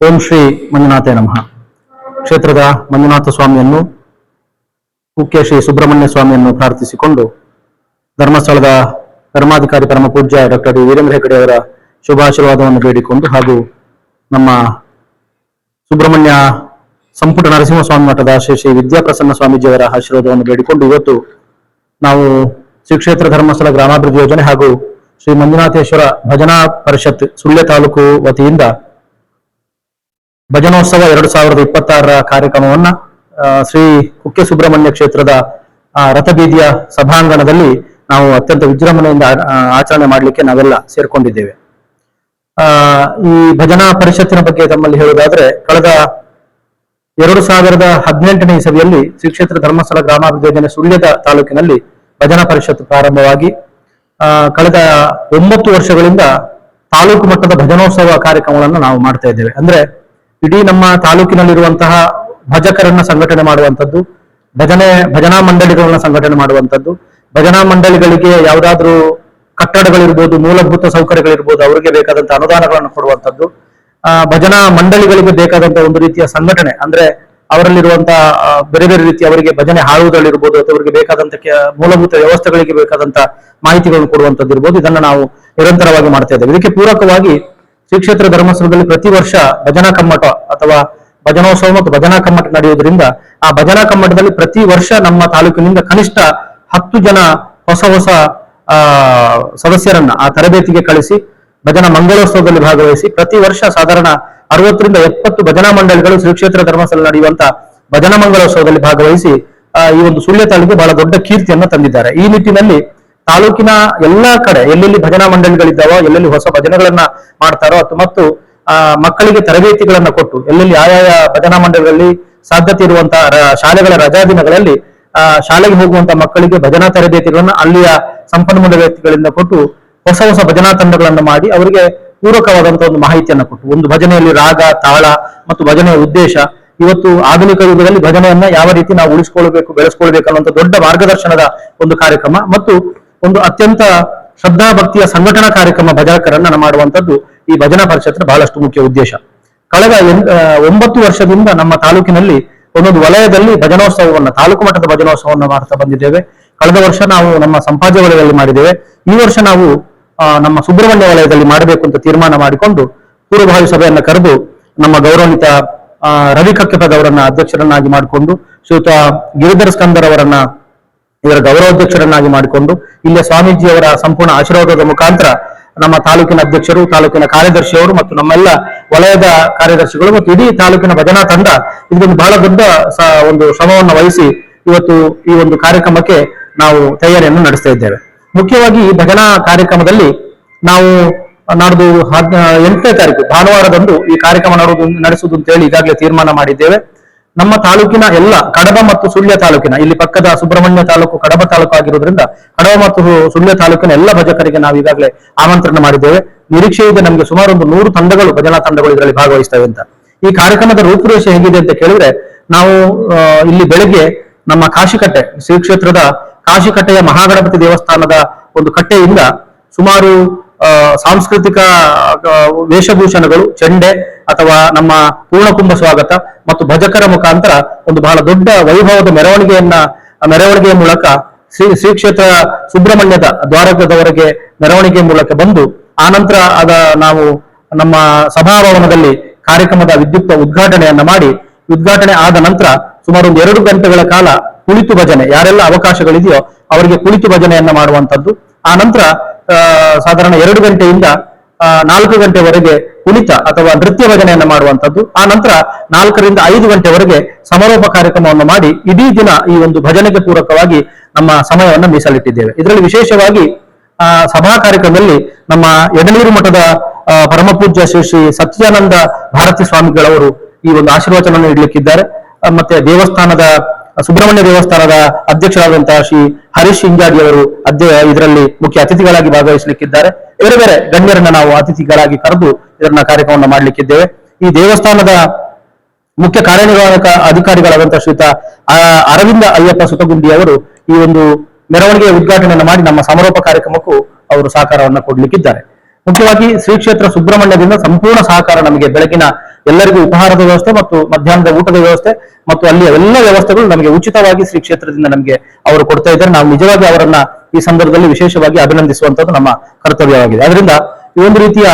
ಓಂ ಶ್ರೀ ಮಂಜುನಾಥೇ ನಮಃ. ಕ್ಷೇತ್ರದ ಮಂಜುನಾಥ ಸ್ವಾಮಿಯನ್ನು, ಮುಖ್ಯ ಶ್ರೀ ಸುಬ್ರಹ್ಮಣ್ಯ ಸ್ವಾಮಿಯನ್ನು ಪ್ರಾರ್ಥಿಸಿಕೊಂಡು ಧರ್ಮಸ್ಥಳದ ಧರ್ಮಾಧಿಕಾರಿ ಪರಮ ಪೂಜ್ಯ ಡಾಕ್ಟರ್ ಡಿ ವೀರೇಂದ್ರ ಹೆಗಡೆ ಅವರ ಶುಭಾಶೀರ್ವಾದವನ್ನು ಬೇಡಿಕೊಂಡು ಹಾಗೂ ನಮ್ಮ ಸುಬ್ರಹ್ಮಣ್ಯ ಸಂಪುಟ ನರಸಿಂಹಸ್ವಾಮಿ ಮಠದ ಶ್ರೀ ಶ್ರೀ ವಿದ್ಯಾಪ್ರಸನ್ನ ಸ್ವಾಮೀಜಿಯವರ ಆಶೀರ್ವಾದವನ್ನು ಬೇಡಿಕೊಂಡು ಇವತ್ತು ನಾವು ಶ್ರೀ ಕ್ಷೇತ್ರ ಧರ್ಮಸ್ಥಳ ಗ್ರಾಮಾಭಿವೃದ್ಧಿ ಯೋಜನೆ ಹಾಗೂ ಶ್ರೀ ಮಂಜುನಾಥೇಶ್ವರ ಭಜನಾ ಪರಿಷತ್ ಸುಳ್ಯ ತಾಲೂಕು ವತಿಯಿಂದ ಭಜನೋತ್ಸವ ಎರಡು ಸಾವಿರದ ಇಪ್ಪತ್ತಾರರ ಕಾರ್ಯಕ್ರಮವನ್ನ ಶ್ರೀ ಕುಕ್ಕೆ ಸುಬ್ರಹ್ಮಣ್ಯ ಕ್ಷೇತ್ರದ ರಥಬೀದಿಯ ಸಭಾಂಗಣದಲ್ಲಿ ನಾವು ಅತ್ಯಂತ ವಿಜೃಂಭಣೆಯಿಂದ ಆಚರಣೆ ಮಾಡಲಿಕ್ಕೆ ನಾವೆಲ್ಲ ಸೇರ್ಕೊಂಡಿದ್ದೇವೆ. ಆ, ಈ ಭಜನಾ ಪರಿಷತ್ತಿನ ಬಗ್ಗೆ ತಮ್ಮಲ್ಲಿ ಹೇಳುವುದಾದ್ರೆ ಕಳೆದ ಎರಡು ಸಾವಿರದ ಹದಿನೆಂಟನೇ ಇಸವಿಯಲ್ಲಿ ಶ್ರೀ ಕ್ಷೇತ್ರ ಧರ್ಮಸ್ಥಳ ಗ್ರಾಮಾಭಿವೃದ್ಧಿ ಯೋಜನೆ ಸುಳ್ಯದ ತಾಲೂಕಿನಲ್ಲಿ ಭಜನಾ ಪರಿಷತ್ ಪ್ರಾರಂಭವಾಗಿ ಕಳೆದ ಒಂಬತ್ತು ವರ್ಷಗಳಿಂದ ತಾಲೂಕು ಮಟ್ಟದ ಭಜನೋತ್ಸವ ಕಾರ್ಯಕ್ರಮಗಳನ್ನು ನಾವು ಮಾಡ್ತಾ ಇದ್ದೇವೆ. ಅಂದ್ರೆ ಇಡೀ ನಮ್ಮ ತಾಲೂಕಿನಲ್ಲಿರುವಂತಹ ಭಜಕರನ್ನ ಸಂಘಟನೆ ಮಾಡುವಂತದ್ದು ಭಜನೆ ಭಜನಾ ಮಂಡಳಿಗಳನ್ನ ಸಂಘಟನೆ ಮಾಡುವಂತದ್ದು ಭಜನಾ ಮಂಡಳಿಗಳಿಗೆ ಯಾವುದಾದ್ರೂ ಕಟ್ಟಡಗಳಿರ್ಬೋದು ಮೂಲಭೂತ ಸೌಕರ್ಯಗಳಿರ್ಬೋದು ಅವರಿಗೆ ಬೇಕಾದಂತಹ ಅನುದಾನಗಳನ್ನು ಕೊಡುವಂತದ್ದು ಆ, ಭಜನಾ ಮಂಡಳಿಗಳಿಗೆ ಬೇಕಾದಂತಹ ಒಂದು ರೀತಿಯ ಸಂಘಟನೆ ಅಂದ್ರೆ ಅವರಲ್ಲಿರುವಂತಹ ಬೇರೆ ಬೇರೆ ರೀತಿ ಅವರಿಗೆ ಭಜನೆ ಹಾಡುವುದರಲ್ಲಿರ್ಬೋದು ಅಥವಾ ಅವರಿಗೆ ಬೇಕಾದಂತ ಮೂಲಭೂತ ವ್ಯವಸ್ಥೆಗಳಿಗೆ ಬೇಕಾದಂತ ಮಾಹಿತಿಗಳನ್ನು ಕೊಡುವಂತದ್ದು ಇರ್ಬೋದು ಇದನ್ನ ನಾವು ನಿರಂತರವಾಗಿ ಮಾಡ್ತಾ ಇದ್ದೇವೆ. ಇದಕ್ಕೆ ಪೂರಕವಾಗಿ ಶ್ರೀ ಕ್ಷೇತ್ರ ಧರ್ಮಸ್ಥಳದಲ್ಲಿ ಪ್ರತಿ ವರ್ಷ ಭಜನಾ ಕಮ್ಮಟ ಅಥವಾ ಭಜನೋತ್ಸವ ಮತ್ತು ಭಜನಾ ಕಮ್ಮಟ ನಡೆಯುವುದರಿಂದ ಆ ಭಜನಾ ಕಮ್ಮಟದಲ್ಲಿ ಪ್ರತಿ ವರ್ಷ ನಮ್ಮ ತಾಲೂಕಿನಿಂದ ಕನಿಷ್ಠ ಹತ್ತು ಜನ ಹೊಸ ಹೊಸ ಸದಸ್ಯರನ್ನ ಆ ತರಬೇತಿಗೆ ಕಳಿಸಿ ಭಜನಾ ಮಂಗಳೋತ್ಸವದಲ್ಲಿ ಭಾಗವಹಿಸಿ ಪ್ರತಿ ವರ್ಷ ಸಾಧಾರಣ ಅರವತ್ತರಿಂದ ಎಪ್ಪತ್ತು ಭಜನಾ ಮಂಡಳಿಗಳು ಶ್ರೀ ಕ್ಷೇತ್ರ ಧರ್ಮಸ್ಥಳ ನಡೆಯುವಂತ ಭಜನಾ ಮಂಗಳೋತ್ಸವದಲ್ಲಿ ಭಾಗವಹಿಸಿ ಈ ಒಂದು ಸುಳ್ಯ ತಾಳಿಗೆ ಬಹಳ ದೊಡ್ಡ ಕೀರ್ತಿಯನ್ನ ತಂದಿದ್ದಾರೆ. ಈ ನಿಟ್ಟಿನಲ್ಲಿ ತಾಲೂಕಿನ ಎಲ್ಲಾ ಕಡೆ ಎಲ್ಲೆಲ್ಲಿ ಭಜನಾ ಮಂಡಳಿಗಳಿದ್ದಾವೋ ಎಲ್ಲೆಲ್ಲಿ ಹೊಸ ಭಜನೆಗಳನ್ನ ಮಾಡ್ತಾರೋ ಅಥವಾ ಮತ್ತು ಆ, ಮಕ್ಕಳಿಗೆ ತರಬೇತಿಗಳನ್ನ ಕೊಟ್ಟು ಎಲ್ಲೆಲ್ಲಿ ಆಯಾಯ ಭಜನಾ ಮಂಡಳಿಗಳಲ್ಲಿ ಸಾಧ್ಯತೆ ಇರುವಂತಹ ಶಾಲೆಗಳ ರಜಾ ದಿನಗಳಲ್ಲಿ ಆ, ಶಾಲೆಗೆ ಹೋಗುವಂತ ಮಕ್ಕಳಿಗೆ ಭಜನಾ ತರಬೇತಿಗಳನ್ನ ಅಲ್ಲಿಯ ಸಂಪನ್ಮೂಲ ವ್ಯಕ್ತಿಗಳಿಂದ ಕೊಟ್ಟು ಹೊಸ ಹೊಸ ಭಜನಾ ತಂಡಗಳನ್ನು ಮಾಡಿ ಅವರಿಗೆ ಪೂರಕವಾದಂತಹ ಒಂದು ಮಾಹಿತಿಯನ್ನು ಕೊಟ್ಟು ಒಂದು ಭಜನೆಯಲ್ಲಿ ರಾಗ ತಾಳ ಮತ್ತು ಭಜನೆಯ ಉದ್ದೇಶ ಇವತ್ತು ಆಧುನಿಕ ಯುಗದಲ್ಲಿ ಭಜನೆಯನ್ನ ಯಾವ ರೀತಿ ನಾವು ಉಳಿಸ್ಕೊಳ್ಬೇಕು ಬೆಳೆಸ್ಕೊಳ್ಬೇಕು ಅನ್ನುವಂಥ ದೊಡ್ಡ ಮಾರ್ಗದರ್ಶನದ ಒಂದು ಕಾರ್ಯಕ್ರಮ. ಮತ್ತು ಒಂದು ಅತ್ಯಂತ ಶ್ರದ್ಧಾ ಭಕ್ತಿಯ ಸಂಘಟನಾ ಕಾರ್ಯಕ್ರಮ ಭಜಾಕರನ್ನ ಮಾಡುವಂತದ್ದು ಈ ಭಜನಾ ಪರಿಷತ್ನ ಬಹಳಷ್ಟು ಮುಖ್ಯ ಉದ್ದೇಶ. ಕಳೆದ ಒಂಬತ್ತು ವರ್ಷದಿಂದ ನಮ್ಮ ತಾಲೂಕಿನಲ್ಲಿ ಒಂದೊಂದು ವಲಯದಲ್ಲಿ ಭಜನೋತ್ಸವವನ್ನು, ತಾಲೂಕು ಮಟ್ಟದ ಭಜನೋತ್ಸವವನ್ನು ಮಾಡ್ತಾ ಬಂದಿದ್ದೇವೆ. ಕಳೆದ ವರ್ಷ ನಾವು ನಮ್ಮ ಸಂಪಾದ್ಯ ವಲಯದಲ್ಲಿ ಮಾಡಿದ್ದೇವೆ. ಈ ವರ್ಷ ನಾವು ನಮ್ಮ ಸುಬ್ರಹ್ಮಣ್ಯ ವಲಯದಲ್ಲಿ ಮಾಡಬೇಕು ಅಂತ ತೀರ್ಮಾನ ಮಾಡಿಕೊಂಡು ಪೂರ್ವಭಾವಿ ಸಭೆಯನ್ನು ಕರೆದು ನಮ್ಮ ಗೌರವಾನ್ವಿತ ರವಿ ಕಕ್ಕಪ್ಪದವರನ್ನ ಅಧ್ಯಕ್ಷರನ್ನಾಗಿ ಮಾಡಿಕೊಂಡು ಶ್ರೀಯುತ ಗಿರಿಧರ್ ಸ್ಕಂದರ್ ಅವರನ್ನ ಇವರ ಗೌರವಾಧ್ಯಕ್ಷರನ್ನಾಗಿ ಮಾಡಿಕೊಂಡು ಇಲ್ಲಿಯ ಸ್ವಾಮೀಜಿಯವರ ಸಂಪೂರ್ಣ ಆಶೀರ್ವಾದದ ಮುಖಾಂತರ ನಮ್ಮ ತಾಲೂಕಿನ ಅಧ್ಯಕ್ಷರು, ತಾಲೂಕಿನ ಕಾರ್ಯದರ್ಶಿಯವರು ಮತ್ತು ನಮ್ಮೆಲ್ಲ ವಲಯದ ಕಾರ್ಯದರ್ಶಿಗಳು ಮತ್ತು ಇಡೀ ತಾಲೂಕಿನ ಭಜನಾ ತಂಡ ಇದೊಂದು ಬಹಳ ದೊಡ್ಡ ಒಂದು ಶ್ರಮವನ್ನು ವಹಿಸಿ ಇವತ್ತು ಈ ಒಂದು ಕಾರ್ಯಕ್ರಮಕ್ಕೆ ನಾವು ತಯಾರಿಯನ್ನು ನಡೆಸ್ತಾ ಇದ್ದೇವೆ. ಮುಖ್ಯವಾಗಿ ಈ ಭಜನಾ ಕಾರ್ಯಕ್ರಮದಲ್ಲಿ ನಾವು ನಾಡ್ದು ಹದ್, ಎಂಟನೇ ತಾರೀಕು ಭಾನುವಾರದಂದು ಈ ಕಾರ್ಯಕ್ರಮ ನಡೆಸುವುದು ಅಂತ ಹೇಳಿ ಈಗಾಗಲೇ ತೀರ್ಮಾನ ಮಾಡಿದ್ದೇವೆ. ನಮ್ಮ ತಾಲೂಕಿನ ಎಲ್ಲ ಕಡಬ ಮತ್ತು ಸುಳ್ಯ ತಾಲೂಕಿನ, ಇಲ್ಲಿ ಪಕ್ಕದ ಸುಬ್ರಹ್ಮಣ್ಯ ತಾಲೂಕು ಕಡಬ ತಾಲೂಕು ಆಗಿರೋದ್ರಿಂದ ಕಡಬ ಮತ್ತು ಸುಳ್ಯ ತಾಲೂಕಿನ ಎಲ್ಲ ಭಜಕರಿಗೆ ನಾವು ಈಗಾಗಲೇ ಆಮಂತ್ರಣ ಮಾಡಿದ್ದೇವೆ. ನಿರೀಕ್ಷೆ ಇದೆ ನಮಗೆ ಸುಮಾರು ಒಂದು ನೂರು ತಂಡಗಳು, ಭಜನಾ ತಂಡಗಳು ಇದರಲ್ಲಿ ಭಾಗವಹಿಸ್ತವೆ ಅಂತ. ಈ ಕಾರ್ಯಕ್ರಮದ ರೂಪುರೇಷೆ ಹೇಗಿದೆ ಅಂತ ಕೇಳಿದ್ರೆ, ನಾವು ಇಲ್ಲಿ ಬೆಳಗ್ಗೆ ನಮ್ಮ ಕಾಶಿಕಟ್ಟೆ ಶ್ರೀ ಕ್ಷೇತ್ರದ ಕಾಶಿಕಟ್ಟೆಯ ಮಹಾಗಣಪತಿ ದೇವಸ್ಥಾನದ ಒಂದು ಕಟ್ಟೆಯಿಂದ ಸುಮಾರು ಸಾಂಸ್ಕೃತಿಕ ವೇಷಭೂಷಣಗಳು, ಚೆಂಡೆ ಅಥವಾ ನಮ್ಮ ಪೂರ್ಣಕುಂಭ ಸ್ವಾಗತ ಮತ್ತು ಭಜಕರ ಮುಖಾಂತರ ಒಂದು ಬಹಳ ದೊಡ್ಡ ವೈಭವದ ಮೆರವಣಿಗೆಯನ್ನ, ಮೆರವಣಿಗೆಯ ಮೂಲಕ ಶ್ರೀ ಶ್ರೀ ಕ್ಷೇತ್ರ ಸುಬ್ರಹ್ಮಣ್ಯದ ದ್ವಾರಕದವರೆಗೆ ಮೆರವಣಿಗೆ ಮೂಲಕ ಬಂದು ಆನಂತರ ಅದ ನಾವು ನಮ್ಮ ಸಭಾಭವನದಲ್ಲಿ ಕಾರ್ಯಕ್ರಮದ ವಿದ್ಯುಕ್ತ ಉದ್ಘಾಟನೆಯನ್ನ ಮಾಡಿ, ಉದ್ಘಾಟನೆ ಆದ ನಂತರ ಸುಮಾರು ಒಂದು ಎರಡು ಗಂಟೆಗಳ ಕಾಲ ಕುಳಿತು ಭಜನೆ, ಯಾರೆಲ್ಲ ಅವಕಾಶಗಳಿದೆಯೋ ಅವರಿಗೆ ಕುಳಿತು ಭಜನೆಯನ್ನ ಮಾಡುವಂತದ್ದು ಆ ನಂತರ ಸಾಧಾರಣ ಎರಡು ಗಂಟೆಯಿಂದ ನಾಲ್ಕು ಗಂಟೆವರೆಗೆ ಕುಣಿತ ಅಥವಾ ನೃತ್ಯ ಭಜನೆಯನ್ನ ಮಾಡುವಂಥದ್ದು. ಆ ನಂತರ ನಾಲ್ಕರಿಂದ ಐದು ಗಂಟೆವರೆಗೆ ಸಮಾರೋಪ ಕಾರ್ಯಕ್ರಮವನ್ನು ಮಾಡಿ ಇಡೀ ದಿನ ಈ ಒಂದು ಭಜನೆಗೆ ಪೂರಕವಾಗಿ ನಮ್ಮ ಸಮಯವನ್ನು ಮೀಸಲಿಟ್ಟಿದ್ದೇವೆ. ಇದರಲ್ಲಿ ವಿಶೇಷವಾಗಿ ಆ ಸಭಾ ಕಾರ್ಯಕ್ರಮದಲ್ಲಿ ನಮ್ಮ ಎಡನೀರು ಮಠದ ಪರಮಪೂಜ್ಯ ಶ್ರೀ ಶ್ರೀ ಸತ್ಯಾನಂದ ಭಾರತಿ ಸ್ವಾಮಿಗಳವರು ಈ ಒಂದು ಆಶೀರ್ವಚನವನ್ನು ಇಡ್ಲಿಕ್ಕಿದ್ದಾರೆ ಆ, ಮತ್ತೆ ದೇವಸ್ಥಾನದ ಸುಬ್ರಹ್ಮಣ್ಯ ದೇವಸ್ಥಾನದ ಅಧ್ಯಕ್ಷರಾದಂತಹ ಶ್ರೀ ಹರೀಶ್ ಹಿಂಜಾಡಿ ಅವರು ಅಧ್ಯಯ ಇದರಲ್ಲಿ ಮುಖ್ಯ ಅತಿಥಿಗಳಾಗಿ ಭಾಗವಹಿಸಲಿಕ್ಕಿದ್ದಾರೆ. ಬೇರೆ ಬೇರೆ ಗಣ್ಯರನ್ನ ನಾವು ಅತಿಥಿಗಳಾಗಿ ಕರೆದು ಇದನ್ನ ಕಾರ್ಯಕ್ರಮವನ್ನು ಮಾಡಲಿಕ್ಕಿದ್ದೇವೆ. ಈ ದೇವಸ್ಥಾನದ ಮುಖ್ಯ ಕಾರ್ಯನಿರ್ವಾಹಕ ಅಧಿಕಾರಿಗಳಾದಂತಹ ಶ್ರೀತ ಅರವಿಂದ ಅಯ್ಯಪ್ಪ ಸುತಗುಂಡಿ ಅವರು ಈ ಒಂದು ಮೆರವಣಿಗೆ ಉದ್ಘಾಟನೆಯನ್ನು ಮಾಡಿ ನಮ್ಮ ಸಮಾರೋಪ ಕಾರ್ಯಕ್ರಮಕ್ಕೂ ಅವರು ಸಹಕಾರವನ್ನು ಕೊಡ್ಲಿಕ್ಕಿದ್ದಾರೆ. ಮುಖ್ಯವಾಗಿ ಶ್ರೀ ಕ್ಷೇತ್ರ ಸುಬ್ರಹ್ಮಣ್ಯದಿಂದ ಸಂಪೂರ್ಣ ಸಹಕಾರ ನಮಗೆ ಬೆಳಕಿನ ಎಲ್ಲರಿಗೂ ಉಪಹಾರದ ವ್ಯವಸ್ಥೆ ಮತ್ತು ಮಧ್ಯಾಹ್ನದ ಊಟದ ವ್ಯವಸ್ಥೆ ಮತ್ತು ಅಲ್ಲಿಯ ಎಲ್ಲ ವ್ಯವಸ್ಥೆಗಳು ನಮಗೆ ಉಚಿತವಾಗಿ ಶ್ರೀ ಕ್ಷೇತ್ರದಿಂದ ನಮಗೆ ಅವರು ಕೊಡ್ತಾ ಇದ್ದಾರೆ. ನಾವು ನಿಜವಾಗಿ ಅವರನ್ನ ಈ ಸಂದರ್ಭದಲ್ಲಿ ವಿಶೇಷವಾಗಿ ಅಭಿನಂದಿಸುವಂತದ್ದು ನಮ್ಮ ಕರ್ತವ್ಯವಾಗಿದೆ. ಅದರಿಂದ ಈ ಒಂದು ರೀತಿಯ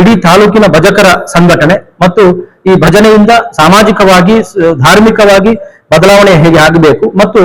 ಇಡೀ ತಾಲೂಕಿನ ಭಜಕರ ಸಂಘಟನೆ ಮತ್ತು ಈ ಭಜನೆಯಿಂದ ಸಾಮಾಜಿಕವಾಗಿ, ಧಾರ್ಮಿಕವಾಗಿ ಬದಲಾವಣೆ ಹೇಗೆ ಆಗಬೇಕು ಮತ್ತು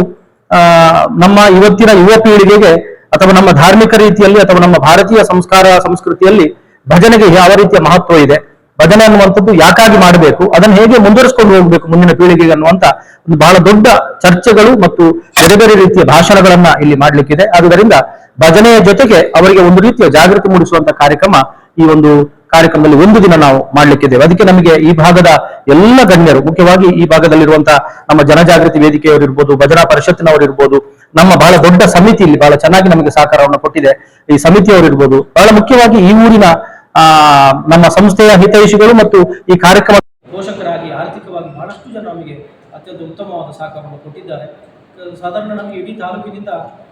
ನಮ್ಮ ಇವತ್ತಿನ ಯುವ ಪೀಳಿಗೆಗೆ ಅಥವಾ ನಮ್ಮ ಧಾರ್ಮಿಕ ರೀತಿಯಲ್ಲಿ ಅಥವಾ ನಮ್ಮ ಭಾರತೀಯ ಸಂಸ್ಕಾರ, ಸಂಸ್ಕೃತಿಯಲ್ಲಿ ಭಜನೆಗೆ ಯಾವ ರೀತಿಯ ಮಹತ್ವ ಇದೆ? ಭಜನೆ ಅನ್ನುವಂಥದ್ದು ಯಾಕಾಗಿ ಮಾಡಬೇಕು? ಅದನ್ನು ಹೇಗೆ ಮುಂದುವರಿಸಿಕೊಂಡು ಹೋಗಬೇಕು ಮುಂದಿನ ಪೀಳಿಗೆಗೆ ಅನ್ನುವಂತ ಒಂದು ಬಹಳ ದೊಡ್ಡ ಚರ್ಚೆಗಳು ಮತ್ತು ಬೇರೆ ಬೇರೆ ರೀತಿಯ ಭಾಷಣಗಳನ್ನ ಇಲ್ಲಿ ಮಾಡ್ಲಿಕ್ಕಿದೆ. ಆದುದರಿಂದ ಭಜನೆಯ ಜೊತೆಗೆ ಅವರಿಗೆ ಒಂದು ರೀತಿಯ ಜಾಗೃತಿ ಮೂಡಿಸುವಂತ ಕಾರ್ಯಕ್ರಮ ಈ ಒಂದು ಕಾರ್ಯಕ್ರಮದಲ್ಲಿ ಒಂದು ದಿನ ನಾವು ಮಾಡ್ಲಿಕ್ಕಿದ್ದೇವೆ. ಅದಕ್ಕೆ ನಮಗೆ ಈ ಭಾಗದ ಎಲ್ಲ ಗಣ್ಯರು, ಮುಖ್ಯವಾಗಿ ಈ ಭಾಗದಲ್ಲಿರುವಂತಹ ನಮ್ಮ ಜನಜಾಗೃತಿ ವೇದಿಕೆಯವರಿರ್ಬೋದು, ಭಜನಾ ಪರಿಷತ್ತಿನವರು ಇರ್ಬೋದು ನಮ್ಮ ಬಹಳ ದೊಡ್ಡ ಸಮಿತಿ ಇಲ್ಲಿ, ಬಹಳ ಚೆನ್ನಾಗಿ ನಮಗೆ ಸಹಕಾರವನ್ನು ಕೊಟ್ಟಿದೆ. ಈ ಸಮಿತಿಯವರು ಇರ್ಬೋದು, ಬಹಳ ಮುಖ್ಯವಾಗಿ ಈ ಊರಿನ ನಮ್ಮ ಸಂಸ್ಥೆಯ ಹಿತೈಷಿಗಳು ಮತ್ತು ಈ ಕಾರ್ಯಕ್ರಮ ಪೋಷಕರಾಗಿ ಆರ್ಥಿಕವಾಗಿ ಬಹಳಷ್ಟು ಜನ ನಮಗೆ ಅತ್ಯಂತ ಉತ್ತಮವಾದ ಸಹಕಾರವನ್ನು ಕೊಟ್ಟಿದ್ದಾರೆ. ಸಾಧಾರಣ ನಮಗೆ ಇಡೀ ತಾಲೂಕಿನಿಂದ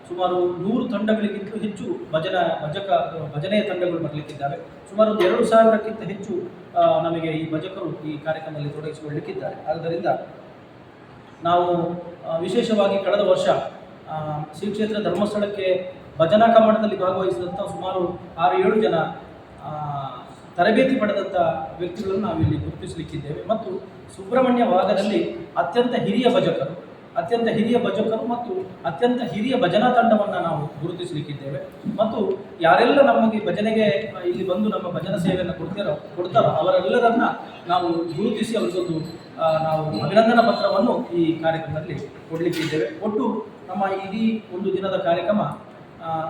ಸುಮಾರು ನೂರು ತಂಡಗಳಿಗಿಂತ ಹೆಚ್ಚು ಭಜನ, ಭಜಕ, ಭಜನೆಯ ತಂಡಗಳು ಬರಲಿಕ್ಕಿದ್ದಾವೆ. ಸುಮಾರು ಒಂದು ಎರಡು ಸಾವಿರಕ್ಕಿಂತ ಹೆಚ್ಚು ನಮಗೆ ಈ ಭಜಕರು ಈ ಕಾರ್ಯಕ್ರಮದಲ್ಲಿ ತೊಡಗಿಸಿಕೊಳ್ಳಲಿಕ್ಕಿದ್ದಾರೆ. ಆದ್ದರಿಂದ ನಾವು ವಿಶೇಷವಾಗಿ ಕಳೆದ ವರ್ಷ ಶ್ರೀ ಕ್ಷೇತ್ರ ಧರ್ಮಸ್ಥಳಕ್ಕೆ ಭಜನಾ ಕಮ್ಮಟದಲ್ಲಿ ಭಾಗವಹಿಸಿದಂಥ ಸುಮಾರು ಆರು, ಏಳು ಜನ ತರಬೇತಿ ಪಡೆದಂಥ ವ್ಯಕ್ತಿಗಳನ್ನು ನಾವು ಇಲ್ಲಿ ಗುರುತಿಸಲಿಕ್ಕಿದ್ದೇವೆ. ಮತ್ತು ಸುಬ್ರಹ್ಮಣ್ಯ ಭಾಗದಲ್ಲಿ ಅತ್ಯಂತ ಹಿರಿಯ ಭಜಕರು, ಅತ್ಯಂತ ಹಿರಿಯ ಭಜಕರು ಮತ್ತು ಅತ್ಯಂತ ಹಿರಿಯ ಭಜನಾ ತಂಡವನ್ನು ನಾವು ಗುರುತಿಸಲಿಕ್ಕಿದ್ದೇವೆ. ಮತ್ತು ಯಾರೆಲ್ಲ ನಮಗೆ ಭಜನೆಗೆ, ಇಲ್ಲಿ ಬಂದು ನಮ್ಮ ಭಜನಾ ಸೇವೆಯನ್ನು ಕೊಡ್ತಾರೋ ಕೊಡ್ತಾರೋ ಅವರೆಲ್ಲರನ್ನ ನಾವು ಗುರುತಿಸಿ ಅವರಿಗೊಂದು ನಾವು ಅಭಿನಂದನಾ ಪತ್ರವನ್ನು ಈ ಕಾರ್ಯಕ್ರಮದಲ್ಲಿ ಕೊಡಲಿಕ್ಕಿದ್ದೇವೆ. ಒಟ್ಟು ನಮ್ಮ ಇಡೀ ಒಂದು ದಿನದ ಕಾರ್ಯಕ್ರಮ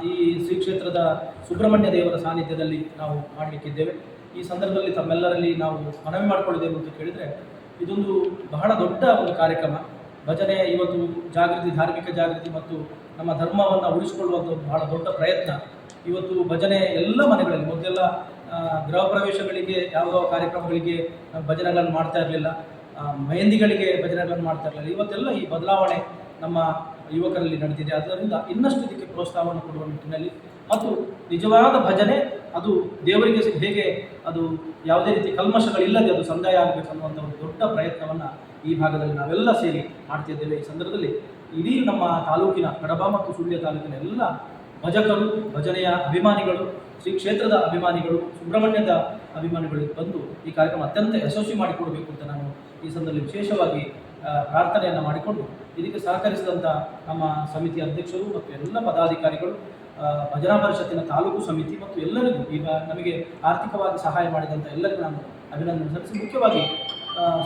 ಈ ಶ್ರೀ ಕ್ಷೇತ್ರದ ಸುಬ್ರಹ್ಮಣ್ಯ ದೇವರ ಸಾನ್ನಿಧ್ಯದಲ್ಲಿ ನಾವು ಮಾಡಲಿಕ್ಕಿದ್ದೇವೆ. ಈ ಸಂದರ್ಭದಲ್ಲಿ ತಮ್ಮೆಲ್ಲರಲ್ಲಿ ನಾವು ಮನವಿ ಮಾಡಿಕೊಳ್ಳಿದ್ದೇವೆ ಅಂತ ಕೇಳಿದರೆ, ಇದೊಂದು ಬಹಳ ದೊಡ್ಡ ಒಂದು ಕಾರ್ಯಕ್ರಮ. ಭಜನೆ ಇವತ್ತು ಜಾಗೃತಿ, ಧಾರ್ಮಿಕ ಜಾಗೃತಿ ಮತ್ತು ನಮ್ಮ ಧರ್ಮವನ್ನು ಉಳಿಸಿಕೊಳ್ಳುವಂಥ ಒಂದು ಬಹಳ ದೊಡ್ಡ ಪ್ರಯತ್ನ. ಇವತ್ತು ಭಜನೆ ಎಲ್ಲ ಮನೆಗಳಲ್ಲಿ, ಮೊದಲೆಲ್ಲ ಗೃಹ ಪ್ರವೇಶಗಳಿಗೆ ಯಾವುದೋ ಕಾರ್ಯಕ್ರಮಗಳಿಗೆ ನಾವು ಭಜನೆಗಳನ್ನು ಮಾಡ್ತಾ ಇರಲಿಲ್ಲ. ಮೆಹಂದಿಗಳಿಗೆ ಭಜನೆಗಳನ್ನು ಮಾಡ್ತಾ ಇರಲಿಲ್ಲ. ಇವತ್ತೆಲ್ಲ ಈ ಬದಲಾವಣೆ ನಮ್ಮ ಯುವಕರಲ್ಲಿ ನಡೆದಿದೆ ಅದರಿಂದ ಇನ್ನಷ್ಟು ಇದಕ್ಕೆ ಪ್ರೋತ್ಸಾಹವನ್ನು ಕೊಡುವ ನಿಟ್ಟಿನಲ್ಲಿ ಮತ್ತು ನಿಜವಾದ ಭಜನೆ, ಅದು ದೇವರಿಗೆ ಹೇಗೆ ಅದು ಯಾವುದೇ ರೀತಿ ಕಲ್ಮಶಗಳಿಲ್ಲದೆ ಅದು ಸಂದಾಯ ಆಗಬೇಕು ಅನ್ನುವಂಥ ಒಂದು ದೊಡ್ಡ ಪ್ರಯತ್ನವನ್ನು ಈ ಭಾಗದಲ್ಲಿ ನಾವೆಲ್ಲ ಸೇರಿ ಮಾಡ್ತಿದ್ದೇವೆ ಈ ಸಂದರ್ಭದಲ್ಲಿ ಇಡೀ ನಮ್ಮ ತಾಲೂಕಿನ ಕಡಬ ಮತ್ತು ಸುಳ್ಯ ತಾಲೂಕಿನ ಎಲ್ಲ ಭಜಕರು, ಭಜನೆಯ ಅಭಿಮಾನಿಗಳು, ಶ್ರೀ ಕ್ಷೇತ್ರದ ಅಭಿಮಾನಿಗಳು, ಸುಬ್ರಹ್ಮಣ್ಯದ ಅಭಿಮಾನಿಗಳಿಗೆ ಬಂದು ಈ ಕಾರ್ಯಕ್ರಮ ಅತ್ಯಂತ ಯಶಸ್ವಿ ಮಾಡಿಕೊಡಬೇಕು ಅಂತ ನಾನು ಈ ಸಂದರ್ಭದಲ್ಲಿ ವಿಶೇಷವಾಗಿ ಪ್ರಾರ್ಥನೆಯನ್ನು ಮಾಡಿಕೊಂಡು ಇದಕ್ಕೆ ಸಹಕರಿಸಿದಂಥ ನಮ್ಮ ಸಮಿತಿ ಅಧ್ಯಕ್ಷರು ಮತ್ತು ಎಲ್ಲ ಪದಾಧಿಕಾರಿಗಳು ಭಜನಾ ಪರಿಷತ್ತಿನ ತಾಲೂಕು ಸಮಿತಿ ಮತ್ತು ಎಲ್ಲರಿಗೂ ಈಗ ನಮಗೆ ಆರ್ಥಿಕವಾಗಿ ಸಹಾಯ ಮಾಡಿದಂಥ ಎಲ್ಲರಿಗೂ ನಾನು ಅಭಿನಂದನೆ ಸಲ್ಲಿಸಿ, ಮುಖ್ಯವಾಗಿ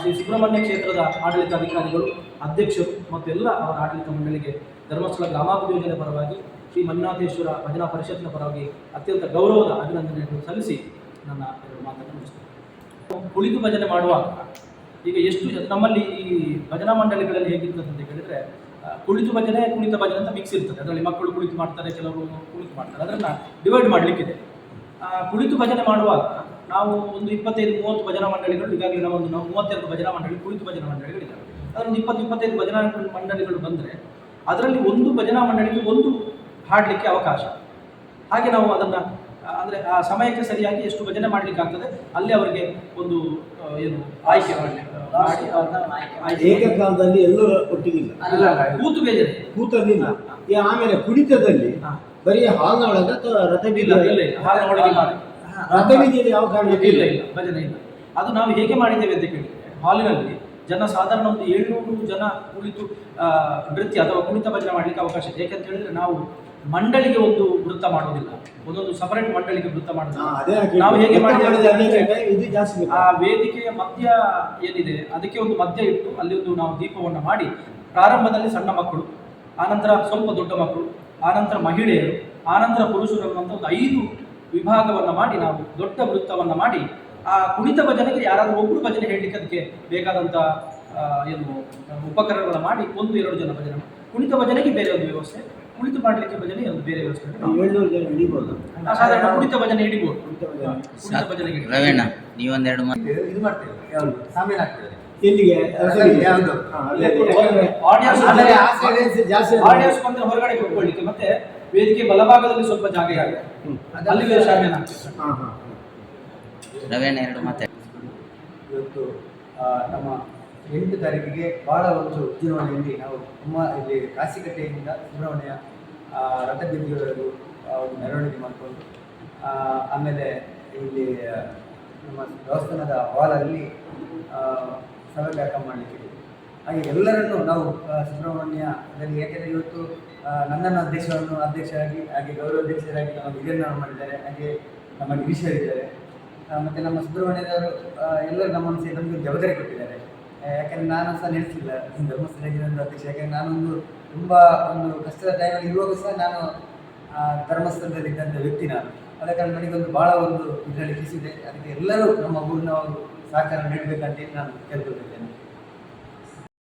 ಶ್ರೀ ಸುಬ್ರಹ್ಮಣ್ಯ ಕ್ಷೇತ್ರದ ಆಡಳಿತಾಧಿಕಾರಿಗಳು, ಅಧ್ಯಕ್ಷರು ಮತ್ತು ಎಲ್ಲ ಅವರ ಆಡಳಿತ ಮಂಡಳಿಗೆ ಧರ್ಮಸ್ಥಳ ಗ್ರಾಮಾಭಿವೃದ್ಧಿ ಯೋಜನೆ ಪರವಾಗಿ, ಶ್ರೀ ಮಂಜುನಾಥೇಶ್ವರ ಭಜನಾ ಪರಿಷತ್ತಿನ ಪರವಾಗಿ ಅತ್ಯಂತ ಗೌರವದ ಅಭಿನಂದನೆಯನ್ನು ಸಲ್ಲಿಸಿ ನನ್ನ ಮಾತನ್ನು ಮುಗಿಸ್ತೇನೆ. ಕುಳಿತು ಭಜನೆ ಮಾಡುವಾಗ ಈಗ ಎಷ್ಟು ನಮ್ಮಲ್ಲಿ ಈ ಭಜನಾ ಮಂಡಳಿಗಳಲ್ಲಿ ಹೇಗಿರ್ತದೆ ಅಂತ ಹೇಳಿದ್ರೆ ಕುಳಿತು ಭಜನೆ, ಕುಣಿತ ಭಜನೆ ಅಂತ ಮಿಕ್ಸ್ ಇರ್ತದೆ. ಅದರಲ್ಲಿ ಮಕ್ಕಳು ಕುಳಿತು ಮಾಡ್ತಾರೆ, ಕೆಲವರು ಕುಳಿತು ಮಾಡ್ತಾರೆ. ಅದನ್ನು ಡಿವೈಡ್ ಮಾಡಲಿಕ್ಕಿದೆ. ಕುಳಿತು ಭಜನೆ ಮಾಡುವಾಗ ನಾವು ಒಂದು ಇಪ್ಪತ್ತೈದು, ಮೂವತ್ತು ಭಜನಾ ಮಂಡಳಿಗಳು, ಈಗಾಗಲೇ ನಾವು ಒಂದು ನಾವು ಮೂವತ್ತೆರಡು ಭಜನಾ ಮಂಡಳಿ, ಕುಳಿತು ಭಜನಾ ಮಂಡಳಿಗಳಿದ್ದಾವೆ ಅದರಲ್ಲಿ ಇಪ್ಪತ್ತು, ಇಪ್ಪತ್ತೈದು ಭಜನಾ ಮಂಡಳಿಗಳು ಬಂದರೆ ಅದರಲ್ಲಿ ಒಂದು ಭಜನಾ ಮಂಡಳಿಗೆ ಒಂದು ಹಾಡಲಿಕ್ಕೆ ಅವಕಾಶ. ಹಾಗೆ ನಾವು ಅದನ್ನು ಅಂದರೆ ಆ ಸಮಯಕ್ಕೆ ಸರಿಯಾಗಿ ಎಷ್ಟು ಭಜನೆ ಮಾಡಲಿಕ್ಕಾಗ್ತದೆ, ಅಲ್ಲಿ ಅವರಿಗೆ ಒಂದು ಏನು ಆಯ್ಕೆ ಮಾಡಲಿಕ್ಕೆ. ಏಕಕಾಲದಲ್ಲಿ ಎಲ್ಲರೂ ಒಟ್ಟಿಗಿಲ್ಲ ಕೂತು ಬೇಜಾರೆ. ಕೂತಲ್ಲಿಲ್ಲ ಈ ಆಮೇಲೆ ಕುಣಿತದಲ್ಲಿ. ಬರೀ ಹಾಲ್ನೊಳಗ ಒಳಗ ರಥ ಬೀದಿ ರಥ ಬೀದಿಯಲ್ಲಿ ಯಾವ ಕಾರಣಕ್ಕೆ ಇಲ್ಲ ಇಲ್ಲ ಭಜನೆ ಇಲ್ಲ. ಅದು ನಾವು ಹೇಗೆ ಮಾಡಿದ್ದೇವೆ ಅಂತ ಕೇಳಿದ್ರೆ ಹಾಲಿನಲ್ಲಿ ಜನ ಸಾಧಾರಣ ಒಂದು ಏಳ್ನೂರು ಜನ ಕುಳಿತು ಆ, ನೃತ್ಯ ಅಥವಾ ಕುಣಿತ ಭಜನೆ ಮಾಡಲಿಕ್ಕೆ ಅವಕಾಶ ಇದೆ. ಯಾಕಂತ ಹೇಳಿದ್ರೆ ನಾವು ಮಂಡಳಿಗೆ ಒಂದು ವೃತ್ತ ಮಾಡೋದಿಲ್ಲ ಒಂದೊಂದು ಸಪರೇಟ್ ಮಂಡಳಿಗೆ ವೃತ್ತ ಮಾಡುದಿಲ್ಲ ನಾವು ಹೇಗೆ. ಮಾಡಿದ್ದೇವೆ ಜಾಸ್ತಿ ಆ ವೇದಿಕೆಯ ಮಧ್ಯ ಏನಿದೆ ಅದಕ್ಕೆ ಒಂದು ಮಧ್ಯ ಇಟ್ಟು ಅಲ್ಲಿ ಒಂದು ನಾವು ದೀಪವನ್ನು ಮಾಡಿ ಪ್ರಾರಂಭದಲ್ಲಿ ಸಣ್ಣ ಮಕ್ಕಳು ಆನಂತರ ಸ್ವಲ್ಪ ದೊಡ್ಡ ಮಕ್ಕಳು ಆನಂತರ ಮಹಿಳೆಯರು ಆನಂತರ ಪುರುಷರು ಅನ್ನುವಂಥ ಒಂದು ಐದು ವಿಭಾಗವನ್ನು ಮಾಡಿ ನಾವು ದೊಡ್ಡ ವೃತ್ತವನ್ನು ಮಾಡಿ ಆ ಕುಣಿತ ಭಜನೆಗೆ ಯಾರಾದರೂ ಒಬ್ಬರು ಭಜನೆ ಹೇಳಲಿಕ್ಕೆ ಅದಕ್ಕೆ ಬೇಕಾದಂಥ ಏನು ಉಪಕರಣಗಳನ್ನು ಮಾಡಿ ಒಂದು ಎರಡು ಜನ ಭಜನೆ. ಕುಣಿತ ಭಜನೆಗೆ ಬೇರೆ ಒಂದು ವ್ಯವಸ್ಥೆ ಕುಳಿತು ಮಾಡಲಿಕ್ಕೆ ಭಜನೆ ಒಂದು ಬೇರೆ ವ್ಯವಸ್ಥೆ ನಾವು ಏಳ್ನೂರು ಜನ ಹಿಡಿಬೋದು. ಸಾಧಾರಣ ಕುಣಿತ ಭಜನೆ ಹಿಡಿಬೋದು. ಕುಣಿತ ಭಜನೆ. ರವೀಣ ನೀವೊಂದೆರಡು ಮಾತು. ಇದು ಮಾಡ್ತೇವೆ. ಯಾವುದು? ಸಾಮೀಲ್ ಆಗ್ತದೆ ಎಲ್ಲಿಗೆ? ಯಾವುದು? ಹಾ, ಅಲ್ಲೇ. ಅದೇ. ಯಾಕಂದ್ರೆ ಆಡಿಯನ್ಸ್ ಆದರೆ ಜಾಸ್ತಿ ಆಡಿಯನ್ಸ್ ಬಂದ್ರೆ ಹೊರಗಡೆ ಕೂತ್ಕೊಳ್ಳಿಕ್ಕೆ ಮತ್ತೆ ವೇದಿಕೆ ಬಲಭಾಗದಲ್ಲಿ ಸ್ವಲ್ಪ ಜಾಗ ಇದೆ ಹ್ಮ್. ಅಲ್ಲಿ. ರವೀಣ ಎರಡು ಮಾತೆ. ಇವತ್ತು ಆ, ನಮ್ಮ ಎಂಟು ತಾರೀಕಿಗೆ ಭಾಳ ಒಂದು ವಿಜೃಂಭಣೆಯಲ್ಲಿ ನಾವು ತುಂಬ ಇಲ್ಲಿ ಕಾಸಿಕಟ್ಟೆಯಿಂದ ಸುಬ್ರಹ್ಮಣ್ಯ ಆ, ರಥಬೀದಿಯವರೆಗೂ ಒಂದು ಮೆರವಣಿಗೆ ಮಾಡಿಕೊಂಡು ಆಮೇಲೆ ಇಲ್ಲಿ ನಮ್ಮ ದೇವಸ್ಥಾನದ ಹಾಲಲ್ಲಿ ಸಭೆ ಮಾಡಲಿಕ್ಕೆ ಹಾಗೆ ಎಲ್ಲರನ್ನು ನಾವು ಸುಬ್ರಹ್ಮಣ್ಯ ಸುಬ್ರಹ್ಮಣ್ಯದಲ್ಲಿ ಯಾಕೆಂದರೆ ಇವತ್ತು ನನ್ನನ್ನು ಅಧ್ಯಕ್ಷರನ್ನು ಅಧ್ಯಕ್ಷರಾಗಿ, ಹಾಗೆ ಗೌರವಾಧ್ಯಕ್ಷರಾಗಿ ನಮ್ಮ ಹಿರಿಯರನ್ನು ಮಾಡಿದ್ದಾರೆ. ಹಾಗೆ ನಮ್ಮ ಗಿರೀಶರಿದ್ದಾರೆ ಮತ್ತು ನಮ್ಮ ಸುಬ್ರಹ್ಮಣ್ಯದವರು ಎಲ್ಲರ ನಮ್ಮನ್ನು ಸೇರಿ ನಮಗೆ ಜವಾಬ್ದಾರಿ ಕೊಟ್ಟಿದ್ದಾರೆ. ಯಾಕೆಂದರೆ ನಾನು ಸಹ ನೆನೆಸಿಲ್ಲ ಧರ್ಮಸ್ಥಳ ಅಧ್ಯಕ್ಷ, ಯಾಕೆಂದರೆ ನಾನೊಂದು ತುಂಬ ಒಂದು ಕಷ್ಟದ ಟೈಮಲ್ಲಿ ಇರುವಾಗ ಸಹ ನಾನು ಧರ್ಮಸ್ಥಳದಲ್ಲಿದ್ದಂಥ ವ್ಯಕ್ತಿ ನಾನು. ಆದ ಕಾರಣ ನನಗೊಂದು ಭಾಳ ಒಂದು ಇದರಲ್ಲಿ ಖುಷಿದೆ ಅದಕ್ಕೆ ಎಲ್ಲರೂ ನಮ್ಮ ಊರಿನವರು ಸಹಕಾರ ನೀಡಬೇಕಂತೇಳಿ ನಾನು ಕೇಳ್ಕೊಳ್ತಿದ್ದೇನೆ